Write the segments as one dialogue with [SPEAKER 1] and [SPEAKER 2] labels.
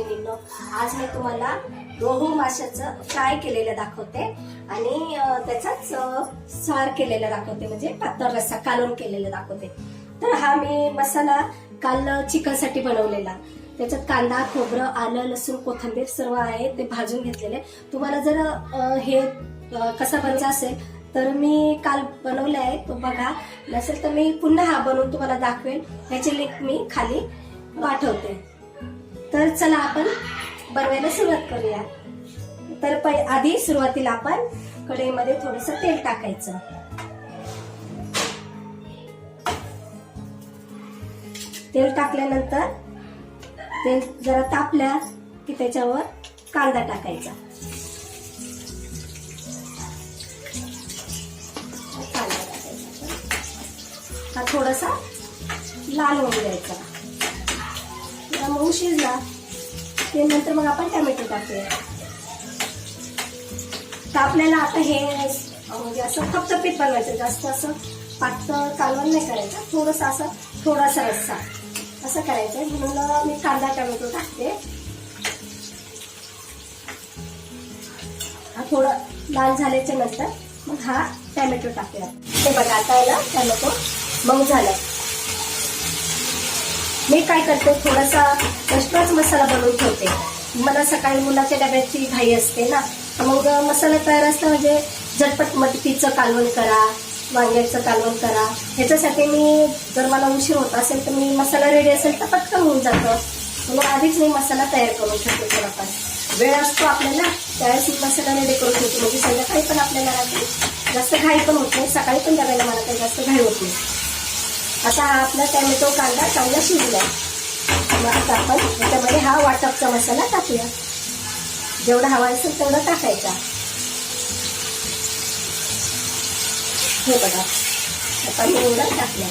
[SPEAKER 1] मैत्रिणींनो आज मी तुम्हाला रोहू माशाचं फ्राय केलेलं दाखवते आणि त्याचाच सार केलेला दाखवते. म्हणजे पातळ रस्सा कालून केलेला दाखवते. तर हा मी मसाला काल चिकनसाठी बनवलेला. त्याच्यात कांदा खोबरं आलं लसूण कोथिंबीर सर्व आहे ते भाजून घेतलेले. तुम्हाला जर हे कसा बनवायचा असेल तर मी काल बनवले आहे. तो बघा. नसेल तर मी पुन्हा हा बनवून तुम्हाला दाखवेल. याची लिंक मी खाली पाठवते. तर चला आपण बनवायला सुरुवात करूया. तर पै आधी सुरुवातीला आपण कढईमध्ये थोडस तेल टाकायचं. तेल टाकल्यानंतर तेल जरा तापल्या की त्याच्यावर कांदा टाकायचा. कांदा टाकायचा. हा थोडासा लाल होऊन द्यायचा मऊ शिजला ते नंतर मग आपण टॅमॅटो टाकूया. तर आपल्याला आता हे म्हणजे असं थपथपीत बनवायचं जास्त असं पातळ कालवण नाही करायचं. थोडंसं असं थोडासा रस्सा. असं करायचं म्हणून मी कांदा टोमॅटो टाकते. हा थोडं लाल झाल्याच्यानंतर मग हा टॅमॅटो टाकूया. हे बघा आता याला टॅमॅटो मग झालं. मी काय करते? थोडासा एक्स्ट्राच मसाला बनवून ठेवते. मला सकाळी मुलाच्या डब्याची घाई असते ना मग मसाला तयार असला म्हणजे झटपट मटकीचं कालवण करा वांग्याचं कालवण करा. ह्याच्यासाठी मी जर मला उशीर होत असेल तर मी मसाला रेडी असेल तर पटकन होऊन जातं. म्हणून आधीच मी मसाला तयार करून ठेवते थोडाफार. वेळ असतो आपल्याला त्यावेळेस मी मसाला रेडी करून ठेवतो. म्हणजे संध्याकाळी पण आपल्याला जास्त घाई पण होत नाही सकाळी पण डब्याला मला काही जास्त घाई होत नाही. आता हा आपला टॅमॅटो कांदा चांगला शिजला मग आता आपण त्याच्यामध्ये हा वाटपचा मसाला टाकूया. जेवढा हवा असेल तेवढा टाकायचा. हे बघा. आता मी एवढा टाकला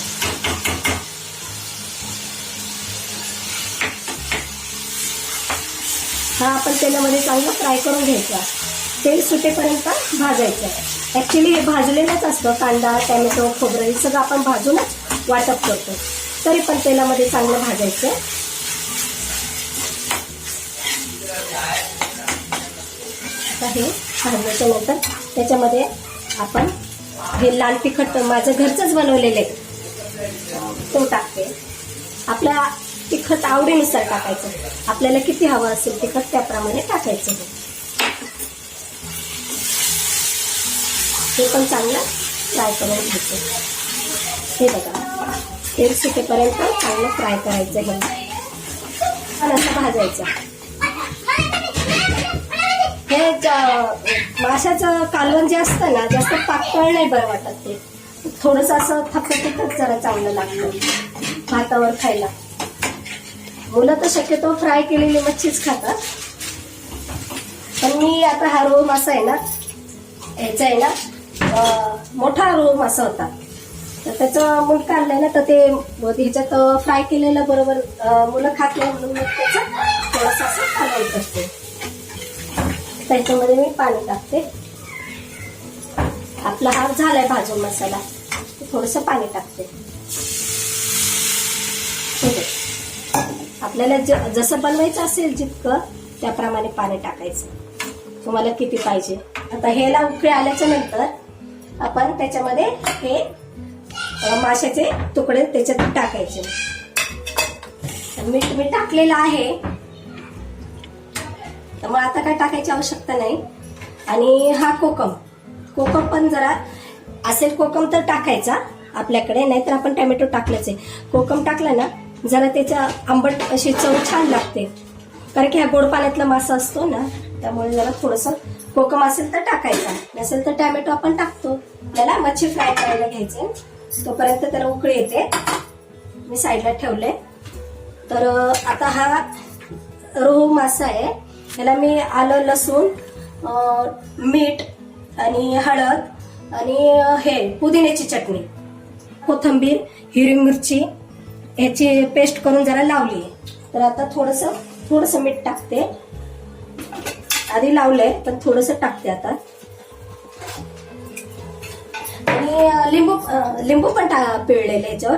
[SPEAKER 1] हा आपण तेलामध्ये चांगलं फ्राय करून घ्यायचा. तेल सुटेपर्यंत भाजायचं. ॲक्च्युली हे भाजलेलंच असतं. कांदा टॅमॅटो खोबरं हे सगळं आपण भाजूनच वाटप करतो. तरी पण तेलामध्ये चांगलं भाजायचं. हे भाजल्याच्या नंतर त्याच्यामध्ये आपण हे लाल तिखट माझं घरचंच बनवलेलं आहे. तो टाकते. आपल्या तिखट आवडीनुसार टाकायचं. आपल्याला किती हवं असेल तिखट त्याप्रमाणे टाकायचं हे. हे पण चांगलं फ्राय करून घ्यायचं. हे बघा. तेल सुटेपर्यंत चांगलं फ्राय करायचं हे. आणि असं भाजायचं. हे माशाचं कालवण जे असतं ना जास्त पातळ नाही बरं वाटत ते. थोडंसं असं थपथपच जरा चांगलं लागतं. भातावर खायला. मुलं तर शक्यतो फ्राय केलेली मच्छीच खातात. पण मी आता हा रोह मासा आहे ना ह्याचा आहे ना मोठा रोह मासा होता. तर त्याचं मूल काढलंय ना तर ते ह्याच्यात फ्राय केलेलं बरोबर मुलं खात नाही म्हणून मग त्याचं थोडंसं असं कालवण करते. त्याच्यामध्ये मी पाणी टाकते. आपला हा झालाय भाजून मसाला. थोडस पाणी टाकते. आपल्याला ज- जसं बनवायचं असेल जितकं त्याप्रमाणे पाणी टाकायचं. तुम्हाला किती पाहिजे. आता ह्याला उकळी आल्याच्यानंतर आपण त्याच्यामध्ये हे माशाचे तुकडे त्याच्यात टाकायचे. मीठ मी टाकलेलं आहे. त्यामुळे आता काय टाकायची आवश्यकता नाही. आणि हा कोकम. कोकम पण जरा असेल कोकम तर टाकायचा आपल्याकडे नाहीतर आपण टॅमॅटो टाकलंच आहे. कोकम टाकला ना जरा त्याच्या आंबट अशी चव छान लागते. कारण की हा गोड पाण्यातला मासा असतो ना त्यामुळे जरा थोडंसं कोकम असेल तर टाकायचा. नसेल तर टॅमॅटो आपण टाकतो. त्याला मच्छी फ्राय करायला घ्यायचे तोपर्यंत त्याला उकळी येते. मी साईडला ठेवले. तर आता हा रोहू मासा आहे. याला मी आलं लसूण मीठ आणि हळद आणि हे पुदिन्याची चटणी कोथंबीर हिरवी मिरची ह्याची पेस्ट करून जरा लावली तर आता थोडस थोडस मीठ टाकते. आधी लावलंय पण थोडस टाकते आता. लिंबू लिंबू पण टा पिळलेलं याच्यावर.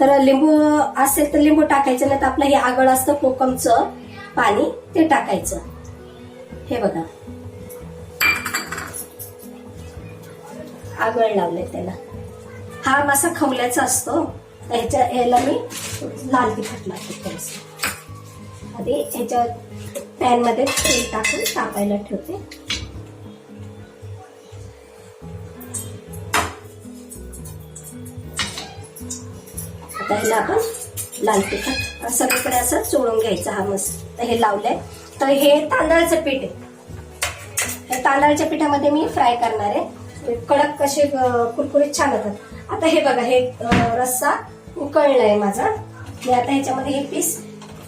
[SPEAKER 1] तर लिंबू असेल तर लिंबू टाकायचं नाही तर आपलं हे आगळ असतं कोकमचं पाणी ते टाकायचं. हे बघा. आगळ लावले त्याला. हा मासा खवल्याचा असतो. ह्याच्या याला मी लाल तिखट लागते आधी ह्याच्या पॅनमध्ये तेल टाकून तापायला ठेवते. आता ह्याला आपण लाल तिखट सगळीकडे असं चोळून घ्यायचं हा मस्त. तर हे लावलंय. तर हे तांदळाचं पीठ आहे. हे तांदळाच्या पिठामध्ये मी फ्राय करणार आहे. कडक कसे कुरकुरीत छान होतात. आता हे बघा हे रस्सा उकळलाय माझा. मी आता ह्याच्यामध्ये हे पीस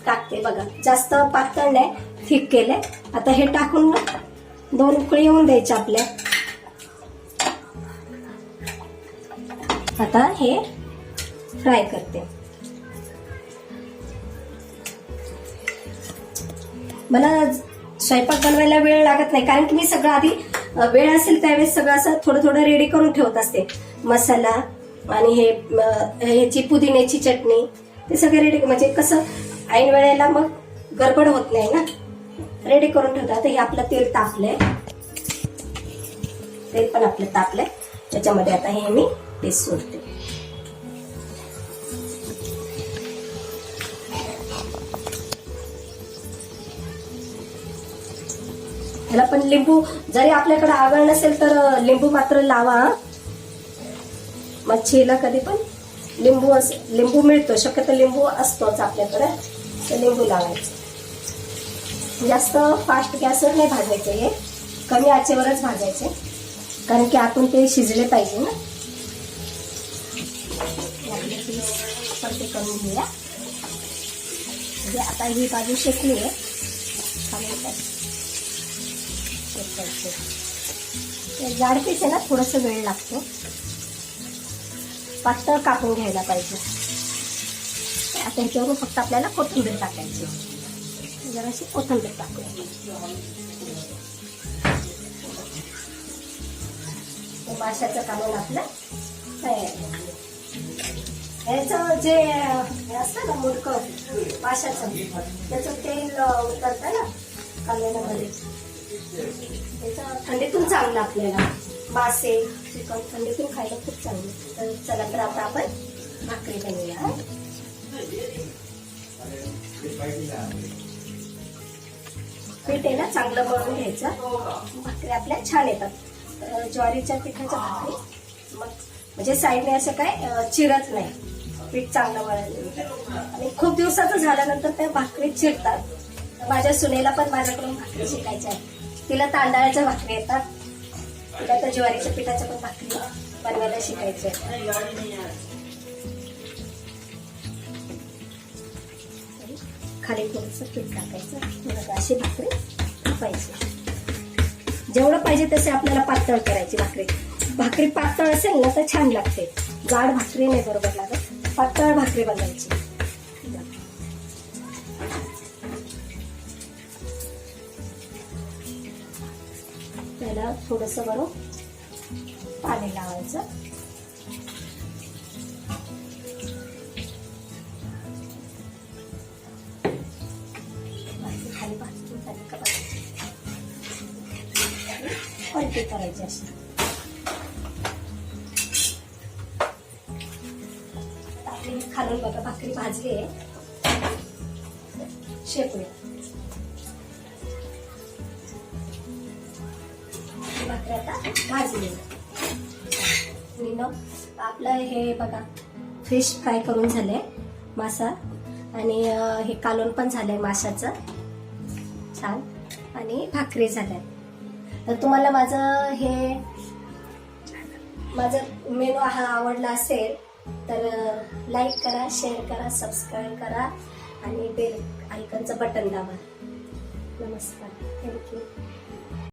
[SPEAKER 1] टाकते बघा. जास्त पातळ नाही थिक केलंय. आता हे टाकून दोन उकळी येऊन द्यायच्या आपल्या. आता हे फ्राय करते. मला स्वयंपाक बनवायला वेळ लागत नाही कारण की मी सगळं आधी वेळ असेल त्यावेळेस सगळं असं थोडं थोडं रेडी करून ठेवत असते. मसाला आणि हे ह्याची पुदिन्याची चटणी ते सगळं रेडी म्हणजे कसं ऐन वेळेला मग गडबड होत नाही ना. रेडी करून ठेवतात. आता हे आपलं तेल तापलंय. तेल पण आपलं तापलंय. त्याच्यामध्ये आता हे मी पीस सोडते. ह्याला पण लिंबू जरी आपल्याकडे आवड नसेल तर लिंबू मात्र लावा मच्छीला कधी पण लिंबू अस लिंबू मिळतो शक्यतो लिंबू असतोच आपल्याकडे तर लिंबू लावायचं. जास्त फास्ट गॅसवर नाही भाजायचे हे कमी आचेवरच भाजायचे कारण की आपण ते शिजले पाहिजे ना. आपले ते करून घेऊया. म्हणजे आता ही बाजू शेकली आहे. खाली करते जाड पीस आहे ना थोडंसं वेळ लागतो. पातळ कापून घ्यायला पाहिजे. आता ह्याच्यावरून फक्त आपल्याला कोथिंबीर टाकायची. जराशी कोथिंबीर टाकूया. माशाचं कालवण आपलं. तयार ह्याचं जे असतं ना मुडकं माशाचं त्याचं तेल उतरतं ना कालवणामध्ये थंडीतून चांगलं आपल्याला. मासे चिकन थंडीतून खायला खूप चांगलं. तर चला तर आता आपण भाकरी बनवूया. पीठ आहे ना चांगलं मळून घ्यायचं. भाकरी आपल्या छान येतात. ज्वारीच्या पिठाच्या भाकरी. मग म्हणजे साईडने असं काय चिरत नाही. पीठ चांगलं वळलं आणि खूप दिवसाचं झाल्यानंतर त्या भाकरी चिरतात. माझ्या सुनेला पण माझ्याकडून भाकरी शिकायच्या आहे तिला तांदळाच्या भाकरी येतात. तिला तर ज्वारीच्या पिठाच्या पण भाकरी बनवायला शिकायचे खाली थोडस पीठ टाकायचं. अशी भाकरी पाहिजे जेवढं पाहिजे तसे आपल्याला पातळ करायची भाकरी. भाकरी पातळ असेल ना तर छान लागते. जाड भाकरी नाही बरोबर लागत. पातळ भाकरी बनवायची. त्याला थोडस बरं पाणी लावायचं. खाली भाजून झाली का पलटी करायची अशी. खालून बघा भाकरी भाजली आहे. शेकूया भाकरी आता भाजली आहे. आपलं हे बघा फिश फ्राय करून झालंय मासा. आणि हे कालवण पण झालंय माशाचं. छान. आणि भाकरी झाल्या तर तुम्हाला माझं हे माझं मेनू हा आवडला असेल तर लाईक करा शेअर करा सबस्क्राईब करा. आणि बेल आयकनचं बटन दाबा. नमस्कार. थँक्यू